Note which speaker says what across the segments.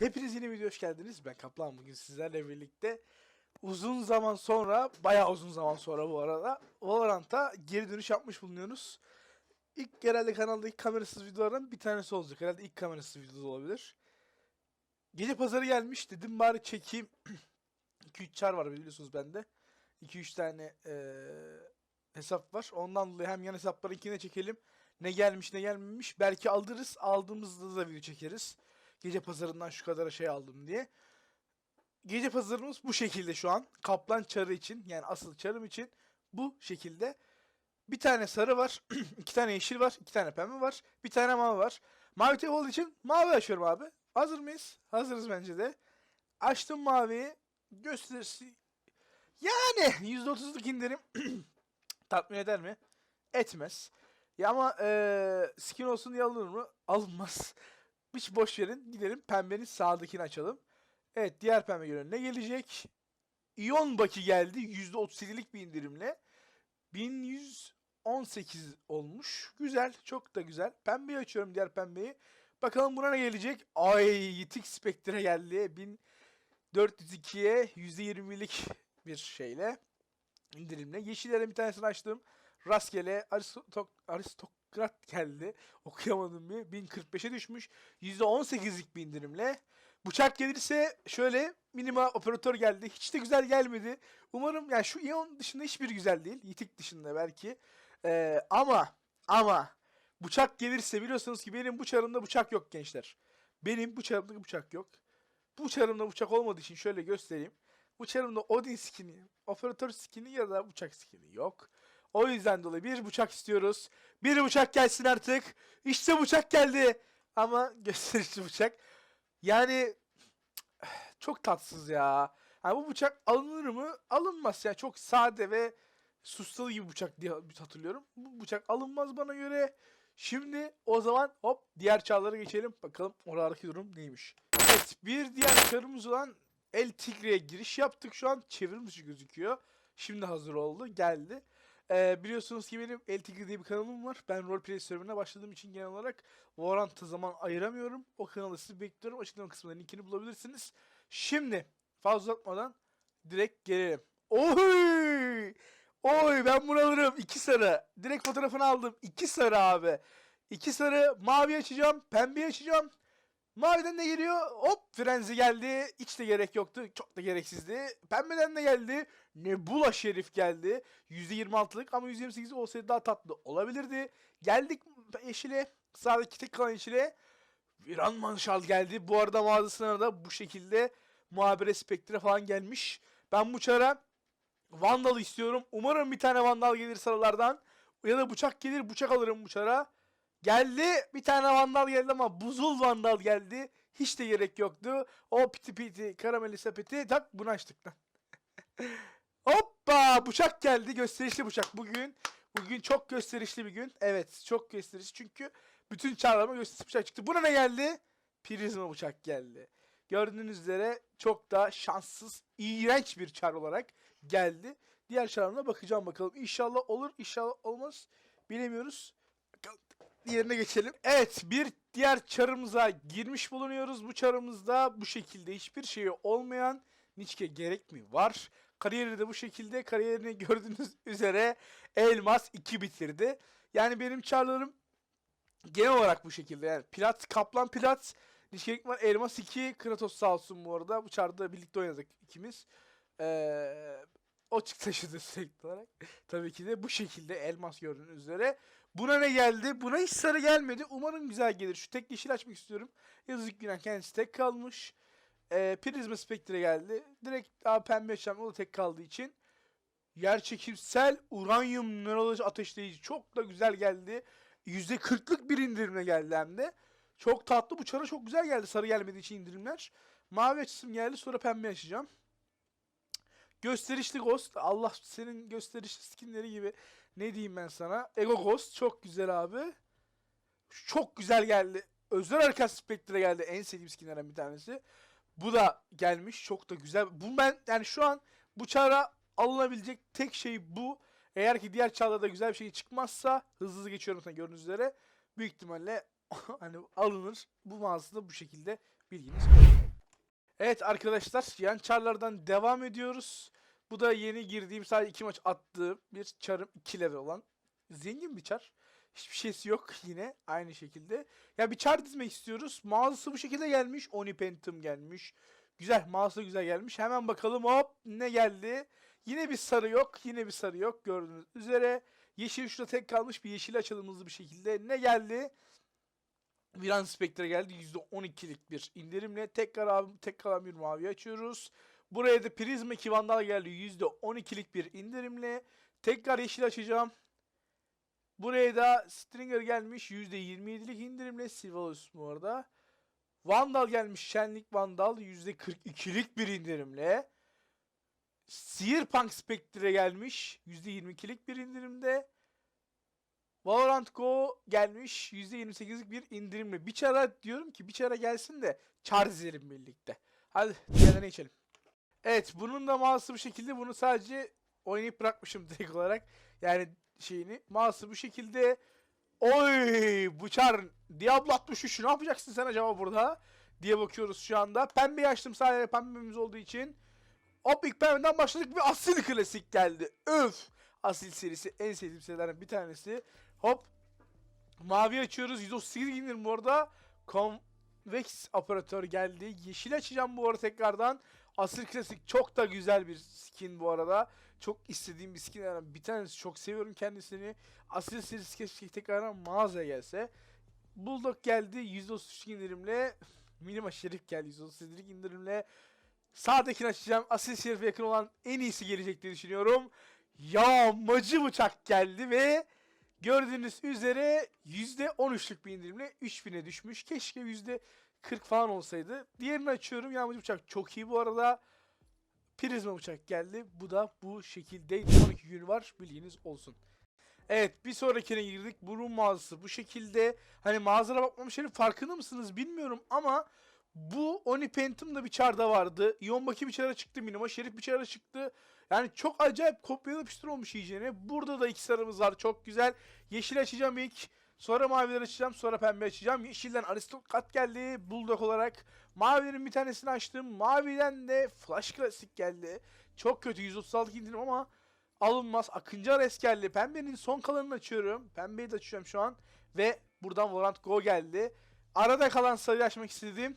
Speaker 1: Hepiniz yeni video hoş geldiniz. Ben Kaplan bugün sizlerle birlikte uzun zaman sonra, bayağı uzun zaman sonra bu arada Valorant'a geri dönüş yapmış bulunuyoruz. İlk herhalde kanalda ilk kamerasız videolardan bir tanesi olacak. Herhalde ilk kamerasız videoda olabilir. Gece pazarı gelmiş dedim bari çekeyim. 2-3 çar var biliyorsunuz bende. 2-3 tane eee, hesap var. Ondan dolayı hem yan hesapları ikine çekelim. Ne gelmiş ne gelmemiş. Belki alırız. Aldığımızda da video çekeriz. Gece pazarından şu kadar şey aldım diye. Gece pazarımız bu şekilde şu an. Kaplan çarı için yani asıl çarım için bu şekilde. Bir tane sarı var, iki tane yeşil var, iki tane pembe var, bir tane mavi var. Mavi olduğu için mavi açıyorum abi. Hazır mıyız? Hazırız bence de. Açtım maviyi. Gösterisi... Yani %30'luk indirim tatmin eder mi? Etmez. Ya ama eee, skin olsun diye alınır mı? Alınmaz. Hiç boş verin. Gidelim pembenin sağdakini açalım. Evet diğer pembe göre ne gelecek? İyon Baki geldi. %37'lik bir indirimle. 1118 olmuş. Güzel. Çok da güzel. Pembeyi açıyorum diğer pembeyi. Bakalım buna ne gelecek? Ay Yitik Spectre geldi. 1402'ye %20'lik bir şeyle indirimle. Yeşillerin bir tanesini açtım. Rastgele aristok aristokrat geldi. Okuyamadım bir. 1045'e düşmüş. %18'lik bir indirimle. Bıçak gelirse şöyle minima operatör geldi. Hiç de güzel gelmedi. Umarım yani şu Ion dışında hiçbir güzel değil. Yitik dışında belki. Ee, ama ama bıçak gelirse biliyorsunuz ki benim bu çarımda bıçak yok gençler. Benim bu çarımda bıçak yok. Bu çarımda bıçak olmadığı için şöyle göstereyim. Bu çarımda Odin skin'i, operatör skin'i ya da bıçak skin'i yok. O yüzden dolayı bir bıçak istiyoruz. Bir bıçak gelsin artık. İşte bıçak geldi. Ama gösterişli bıçak. Yani çok tatsız ya. Yani bu bıçak alınır mı? Alınmaz ya. Çok sade ve sustalı gibi bıçak diye hatırlıyorum. Bu bıçak alınmaz bana göre. Şimdi o zaman hop diğer çağlara geçelim. Bakalım oradaki durum neymiş. Evet bir diğer çarımız olan El Tigre'ye giriş yaptık şu an. Çevrim gözüküyor. Şimdi hazır oldu. Geldi. Ee, biliyorsunuz ki benim El diye bir kanalım var. Ben roleplay serverine başladığım için genel olarak Valorant'a zaman ayıramıyorum. O kanalı sizi bekliyorum. Açıklama kısmında linkini bulabilirsiniz. Şimdi fazla uzatmadan direkt gelelim. Oy! Oy ben bunu alırım. İki sarı. Direkt fotoğrafını aldım. İki sarı abi. İki sarı. Mavi açacağım. Pembe açacağım. Maviden de geliyor. Hop frenzi geldi. Hiç de gerek yoktu. Çok da gereksizdi. Pembeden de geldi. Nebula Şerif geldi. %26'lık ama %28'lik olsaydı daha tatlı olabilirdi. Geldik yeşile. Sağdaki tek kalan yeşile. Viran Manşal geldi. Bu arada mağazasına da bu şekilde muhabire spektre falan gelmiş. Ben bu çara Vandal istiyorum. Umarım bir tane Vandal gelir sarılardan. Ya da bıçak gelir bıçak alırım bu çara. Geldi. Bir tane Vandal geldi ama buzul Vandal geldi. Hiç de gerek yoktu. O piti piti karameli sepeti. Tak bunu açtık lan. Hoppa bıçak geldi. Gösterişli bıçak bugün. Bugün çok gösterişli bir gün. Evet çok gösterişli çünkü bütün çağrılama gösterişli bıçak çıktı. Buna ne geldi? Prizma bıçak geldi. Gördüğünüz üzere çok da şanssız, iğrenç bir çar olarak geldi. Diğer çarlarına bakacağım bakalım. İnşallah olur, inşallah olmaz. Bilemiyoruz. Diğerine geçelim. Evet, bir diğer çarımıza girmiş bulunuyoruz. Bu çarımızda bu şekilde hiçbir şeyi olmayan Niçke gerek mi var? Kariyeri de bu şekilde. Kariyerini gördüğünüz üzere Elmas 2 bitirdi. Yani benim çarlarım genel olarak bu şekilde. Yani Plat, Kaplan Plat, Nişkelik var. Elmas 2, Kratos sağ olsun bu arada. Bu çarda birlikte oynadık ikimiz. Ee, o taşıdı sürekli olarak. Tabii ki de bu şekilde elmas gördüğünüz üzere. Buna ne geldi? Buna hiç sarı gelmedi. Umarım güzel gelir. Şu tek yeşil açmak istiyorum. Yazık günah kendisi tek kalmış. Ee, Prizma Spectre geldi. Direkt daha pembe açacağım. O da tek kaldığı için. Yerçekimsel uranyum nöroloji ateşleyici çok da güzel geldi. %40'lık bir indirimle geldi hem de. Çok tatlı. Bu çara çok güzel geldi. Sarı gelmediği için indirimler. Mavi açısım geldi. Sonra pembe açacağım. Gösterişli Ghost. Allah senin gösterişli skinleri gibi. Ne diyeyim ben sana? Ego Ghost. Çok güzel abi. Çok güzel geldi. Özel Harekat Spectre geldi. En sevdiğim skinlerden bir tanesi. Bu da gelmiş. Çok da güzel. Bu ben yani şu an bu çara alınabilecek tek şey bu. Eğer ki diğer çağlarda güzel bir şey çıkmazsa hızlı hızlı geçiyorum sana gördüğünüz üzere. Büyük ihtimalle hani alınır. Bu mağazada bu şekilde Bilginiz olsun. Evet arkadaşlar yan çarlardan devam ediyoruz. Bu da yeni girdiğim sadece iki maç attığım bir çarım 2 level olan zengin bir çar. Hiçbir şeysi yok yine aynı şekilde. Ya bir çar dizmek istiyoruz. Mağazası bu şekilde gelmiş. Onipentum gelmiş. Güzel mağazası güzel gelmiş. Hemen bakalım hop ne geldi. Yine bir sarı yok. Yine bir sarı yok gördüğünüz üzere. Yeşil şurada tek kalmış bir yeşil açalım hızlı bir şekilde. Ne geldi? Viran Spectre geldi. %12'lik bir indirimle. Tekrar abi, tek kalan bir mavi açıyoruz. Buraya da Prisma 2 Vandal geldi. %12'lik bir indirimle. Tekrar yeşil açacağım. Buraya da Stringer gelmiş. %27'lik indirimle. Sivallus bu arada. Vandal gelmiş. Şenlik Vandal. %42'lik bir indirimle. Searpunk Spectre gelmiş. %22'lik bir indirimde. Valorant Go gelmiş. %28'lik bir indirimle. Bir çara diyorum ki bir çara gelsin de çar dizelim birlikte. Hadi diğerlerine geçelim. Evet bunun da bu şekilde. Bunu sadece oynayıp bırakmışım direkt olarak. Yani şeyini. Mouse'u bu şekilde. Oy bu çar Diablo 63 ne yapacaksın sen acaba burada? Diye bakıyoruz şu anda. Pembeyi açtım sadece pembemiz olduğu için. Hop ilk pembeden başladık ve asil klasik geldi. Öf. Asil serisi en sevdiğim serilerden bir tanesi. Hop. Mavi açıyoruz. 138 indirim bu arada. Convex operatör geldi. Yeşil açacağım bu arada tekrardan. Asil klasik çok da güzel bir skin bu arada. Çok istediğim bir skin. Yani bir tanesi çok seviyorum kendisini. Asil serisi keşke tekrardan mağazaya gelse. Bulldog geldi. 133 indirimle. Minima Şerif geldi. 138 indirimle. Sağdakini açacağım. Asil Şerif'e yakın olan en iyisi gelecek diye düşünüyorum. Yağmacı bıçak geldi ve gördüğünüz üzere %13'lük bir indirimle 3000'e düşmüş. Keşke %40 falan olsaydı. Diğerini açıyorum. Yağmacı bıçak çok iyi bu arada. Prizma bıçak geldi. Bu da bu şekilde 12 gün var. Bilginiz olsun. Evet bir sonrakine girdik. Burun mağazası bu şekilde. Hani mağazara bakmamış herif farkında mısınız bilmiyorum ama bu Onipentum da bir çarda vardı. Ionbaki bir çara çıktı. Minima Şerif bir çara çıktı. Yani çok acayip kopyalı yapıştır olmuş iyicene. Burada da iki sarımız var. Çok güzel. Yeşil açacağım ilk. Sonra maviler açacağım. Sonra pembe açacağım. Yeşilden aristokrat geldi. Bulldog olarak. Mavilerin bir tanesini açtım. Maviden de Flash Klasik geldi. Çok kötü. 136 indirim ama alınmaz. Akıncı Ares geldi. Pembenin son kalanını açıyorum. Pembeyi de açıyorum şu an. Ve buradan Valorant Go geldi. Arada kalan sayıyı açmak istediğim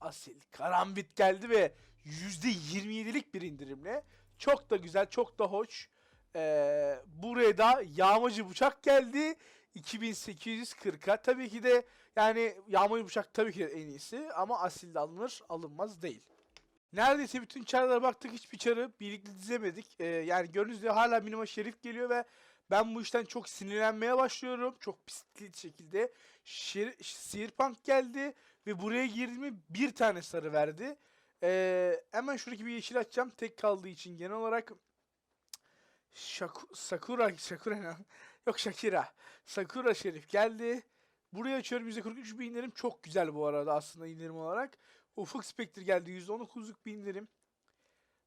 Speaker 1: Asil Karambit geldi ve %27'lik bir indirimle. Çok da güzel, çok da hoş. Ee, buraya da yağmacı bıçak geldi. 2840'a. Tabii ki de yani yağmacı bıçak tabii ki de en iyisi ama asil de alınır, alınmaz değil. Neredeyse bütün çarlara baktık hiçbir çarı birlikte dizemedik. Ee, yani gördüğünüz gibi hala minima şerif geliyor ve ben bu işten çok sinirlenmeye başlıyorum. Çok pisli şekilde. Şer Sihirpunk geldi ve buraya girdiğimi bir tane sarı verdi. Ee, hemen şuradaki bir yeşil açacağım. Tek kaldığı için genel olarak Shaku, Sakura, Sakura ne? Yok Shakira. Sakura Şerif geldi. Buraya açıyorum %43 bir indirim. Çok güzel bu arada aslında indirim olarak. Ufuk Spectre geldi %19'luk bir indirim.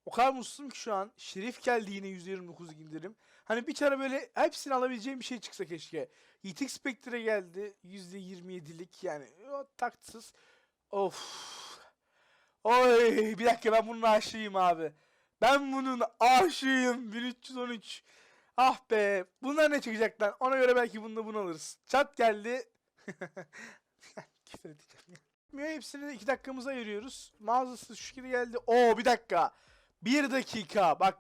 Speaker 1: O kadar mutsuzum ki şu an. Şerif geldi yine %29 indirim. Hani bir çare böyle hepsini alabileceğim bir şey çıksa keşke. Yitik Spectre geldi. %27'lik yani o, taksız. Of. Oy bir dakika ben bunun aşığıyım abi. Ben bunun aşığıyım. 1313. Ah be. Bunlar ne çıkacak lan? Ona göre belki bunu da bunu alırız. Çat geldi. Küfür edeceğim ya. Hepsini de 2 dakikamıza ayırıyoruz. Mağazası şu şekilde geldi. Oo bir dakika. Bir dakika. Bak.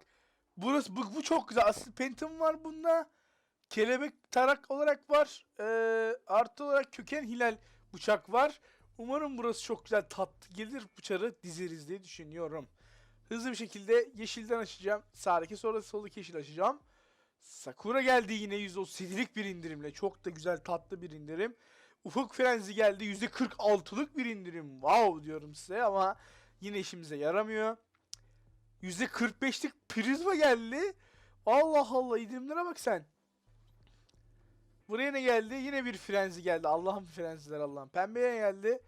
Speaker 1: Burası bu, bu çok güzel. Asıl Phantom var bunda. Kelebek tarak olarak var. Ee, artı olarak köken hilal bıçak var. Umarım burası çok güzel tatlı gelir bıçarı dizeriz diye düşünüyorum. Hızlı bir şekilde yeşilden açacağım. Sağdaki sonra soldaki yeşil açacağım. Sakura geldi yine %37'lik bir indirimle. Çok da güzel tatlı bir indirim. Ufuk Frenzi geldi %46'lık bir indirim. Wow diyorum size ama yine işimize yaramıyor. %45'lik prizma geldi. Allah Allah indirimlere bak sen. Buraya ne geldi? Yine bir frenzi geldi. Allah'ım frenziler Allah'ım. Pembeye geldi.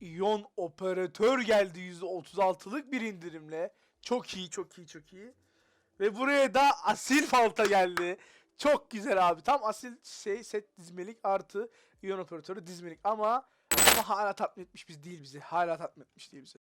Speaker 1: İyon operatör geldi %36'lık bir indirimle. Çok iyi, çok iyi, çok iyi. Ve buraya da asil falta geldi. Çok güzel abi. Tam asil şey set dizmelik artı iyon operatörü dizmelik ama Ama hala tatmin etmiş biz değil bizi. Hala tatmin etmiş değil bizi.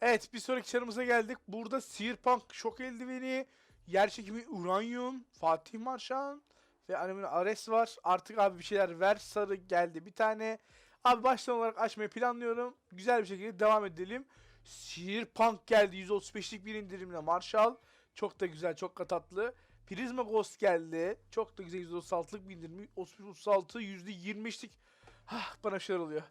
Speaker 1: Evet bir sonraki çarımıza geldik. Burada Searpunk şok eldiveni, yer çekimi uranyum, Fatih Marşan ve animin Ares var. Artık abi bir şeyler ver sarı geldi bir tane. Abi baştan olarak açmayı planlıyorum. Güzel bir şekilde devam edelim. Searpunk geldi 135'lik bir indirimle Marshall. Çok da güzel, çok da tatlı. Prisma Ghost geldi. Çok da güzel 136'lık bir indirim. 36 %25'lik. Ah bana şeyler oluyor.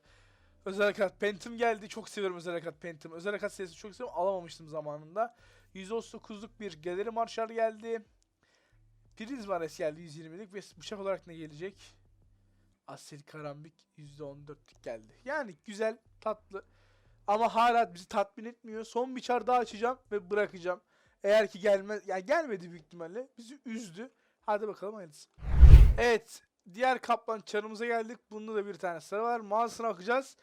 Speaker 1: Özel harekat Phantom geldi. Çok seviyorum özel harekat Phantom. Özel harekat serisini çok seviyorum. Alamamıştım zamanında. 139'luk bir Galeri Marshall geldi. Prisma Res geldi 120'lik ve bıçak olarak ne gelecek? Asil Karambik %14'lük geldi. Yani güzel, tatlı. Ama hala bizi tatmin etmiyor. Son bir çar daha açacağım ve bırakacağım. Eğer ki gelmez, yani gelmedi büyük ihtimalle. Bizi üzdü. Hadi bakalım hayırlısı. Evet, diğer kaplan çarımıza geldik. Bunda da bir tane sarı var. Mağazasına bakacağız.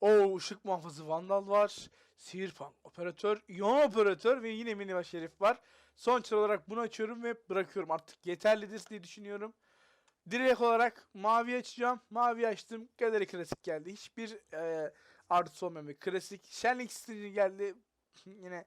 Speaker 1: Oo, ışık muhafızı Vandal var. Sihirpan operatör, iyon operatör ve yine mini baş herif var. Son çar olarak bunu açıyorum ve bırakıyorum. Artık yeterlidir diye düşünüyorum. Direkt olarak mavi açacağım. Mavi açtım. Galeri klasik geldi. Hiçbir e, artısı bir klasik. Şenlik stili geldi. Yine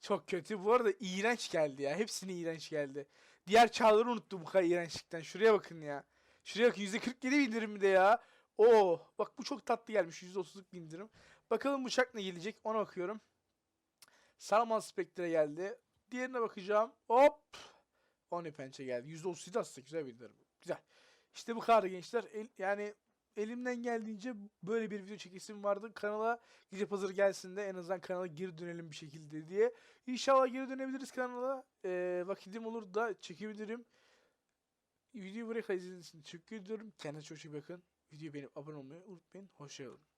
Speaker 1: çok kötü. Bu arada iğrenç geldi ya. Hepsini iğrenç geldi. Diğer çağları unuttum bu kadar iğrençlikten. Şuraya bakın ya. Şuraya bakın %47 indirim de ya. Oo, bak bu çok tatlı gelmiş. %30'luk bir indirim. Bakalım bıçak ne gelecek ona bakıyorum. Salman Spectre geldi. Diğerine bakacağım. Hop. Oni pençe geldi. %37 aslında güzel bir indirim. Güzel. İşte bu kadar gençler. El- yani elimden geldiğince böyle bir video çekesim vardı. Kanala gece pazarı gelsin de en azından kanala geri dönelim bir şekilde diye. İnşallah geri dönebiliriz kanala. Ee, vakitim olur da çekebilirim. Videoyu buraya kadar izlediğiniz için teşekkür ediyorum. Kendinize çok iyi bakın. Videoyu beğenip abone olmayı unutmayın. Hoşçakalın.